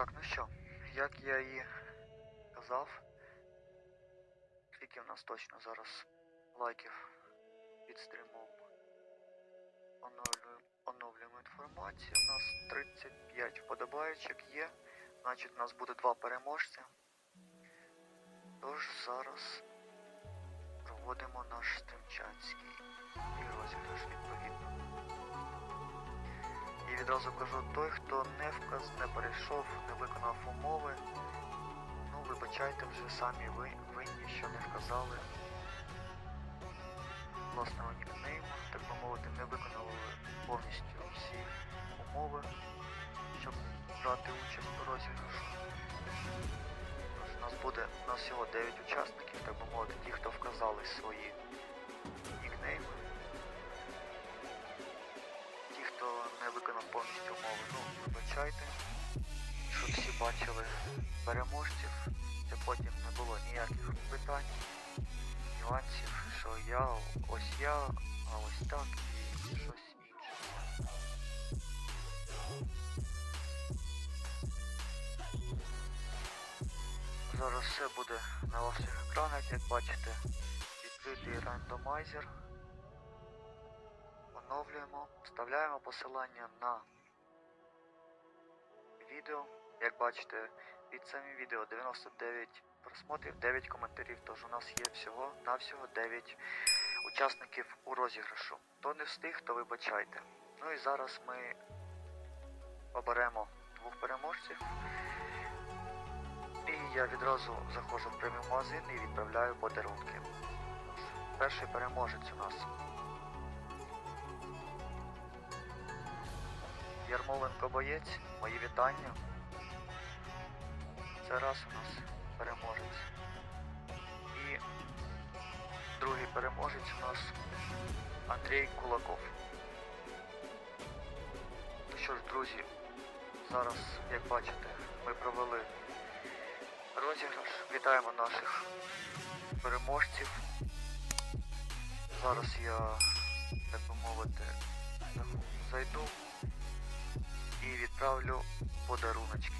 Так, ну що, як я і казав, скільки в нас точно зараз лайків під стрімом. Оновлюємо, оновлюємо інформацію. У нас 35 вподобайочок є. Значить, у нас буде два переможця. Тож зараз проводимо наш стрімчанський і розіграш. І відразу кажу, той, хто не вказ, не перейшов, не виконав умови, ну вибачайте вже самі ви винні, що не вказали власного нікнейму, так би мовити, не виконали повністю всі умови, щоб брати участь у розіграшу. У нас буде у нас всього 9 учасників, так би мовити, ті, хто вказали свої нікнейми. Вибачайте, що всі бачили переможців, це потім не було ніяких питань, нюансів, що я, ось я, а ось так і щось інше. Зараз все буде на ваших екранах, як бачите, відкритий рандомайзер. Оновлюємо, вставляємо посилання на відео. Як бачите, під самим відео 99 просмотрів, 9 коментарів, тож у нас є всього навсього 9 учасників у розіграшу. Хто не встиг, то вибачайте. Ну і зараз ми оберемо двох переможців. І я відразу заходжу в преміум магазин і відправляю подарунки. Перший переможець у нас Ярмоленко боєць, мої вітання. Це раз у нас переможець. І другий переможець у нас Андрій Кулаков. Ну що ж, друзі, зараз, як бачите, ми провели розіграш. Вітаємо наших переможців. Зараз я, так би мовити, зайду відправлю подаруночки.